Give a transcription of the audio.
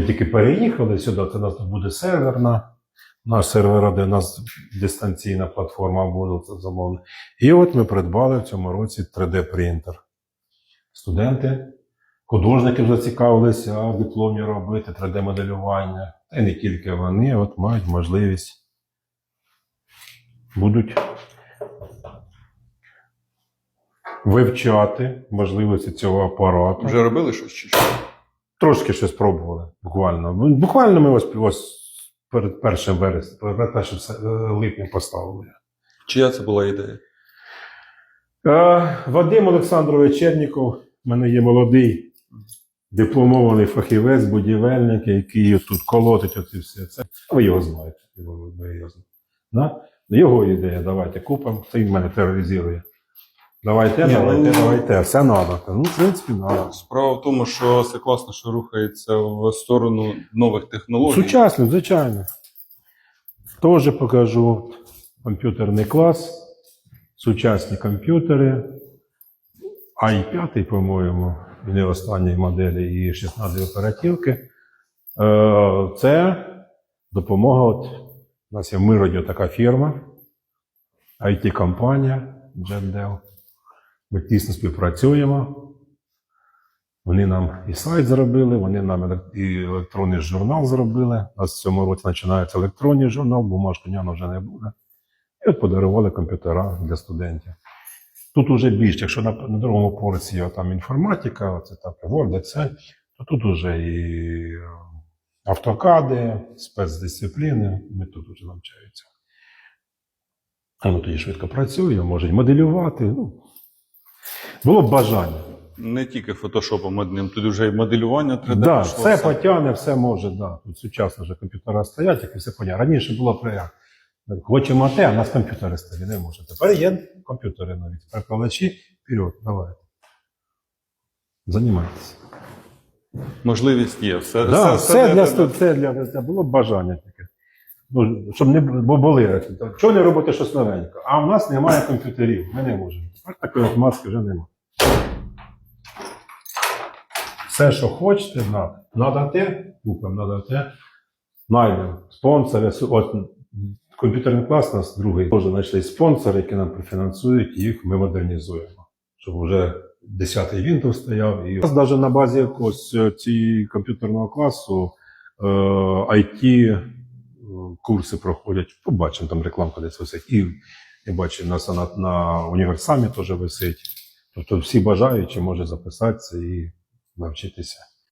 Ми тільки переїхали сюди, це у нас тут буде серверна. Наш сервер, де у нас дистанційна платформа буде замовлена. І от ми придбали в цьому році 3D-принтер. Студенти, художники вже цікавилися в дипломі робити 3D-моделювання. Та не тільки вони, от мають можливість будуть вивчати можливості цього апарату. Вже робили щось чи що? Трошки щось пробували, буквально. Ну, Буквально ми ось, ось перед першим вереснем, перед першим е, липнем поставили. Чия це була ідея? Е, Вадим Олександрович Черніков, в мене є молодий дипломований фахівець, будівельник, який тут колотить оці все це. Ви його знаєте. його- ви його знаєте. Да? Його ідея, давайте купимо, це він мене тероризує. Давайте, Ні, давайте, ну- давайте, все треба. Ну, в принципі, треба. Справа в тому, що це класно, що рухається в сторону нових технологій. Сучасно, звичайно. Теж покажу комп'ютерний клас, сучасні комп'ютери. i5, по-моєму, не останньої моделі і 16 оперативки. Е, Це допомога. От, у нас є в Мироді така фірма, IT-компанія JetDev. Ми тісно співпрацюємо. Вони нам і сайт зробили, вони нам і електронний журнал зробили. У нас в цьому році починається електронний журнал, бумажку няно вже не буде. І от подарували комп'ютера для студентів. Тут уже більше, якщо на, на другому поверсі є там інформатика, це так, Word, Excel, то тут вже і е, автокади, спецдисципліни, ми тут вже навчаються. А ми тоді швидко працюємо, можуть моделювати. Ну, було б бажання. Не тільки фотошопом одним, тут вже і моделювання 3D. Да, все потягне, все може, да. Тут сучасно вже комп'ютери стоять, як і все потягне. Раніше було прямо. Хочемо те, а нас комп'ютери старі, не може. Тепер є комп'ютери навіть. Перекладачі, вперед, давайте. Займайтеся. Можливість є. Все, Да, все, все, де- для, де- студ- це для, для було б бажання таке. Ну, щоб не бо були. Чого не робити щось новеньке? А в нас немає комп'ютерів. Ми не можемо. Тепер такої маски вже немає. Все, що хочете, надо. Надо те, купимо, надо. Найдемо. Спонсори. От комп'ютерний клас у нас другий. Теж знайшли спонсори, які нам профінансують, їх ми модернізуємо. Щоб вже 10-й Windows стояв. І у нас навіть на базі якогось е, ці комп'ютерного класу е, IT е, курси проходять. Побачимо, там рекламка десь висить. І я бачу, у нас на, на універсамі теж висить. Тобто всі бажаючі можуть записатися і навчитися.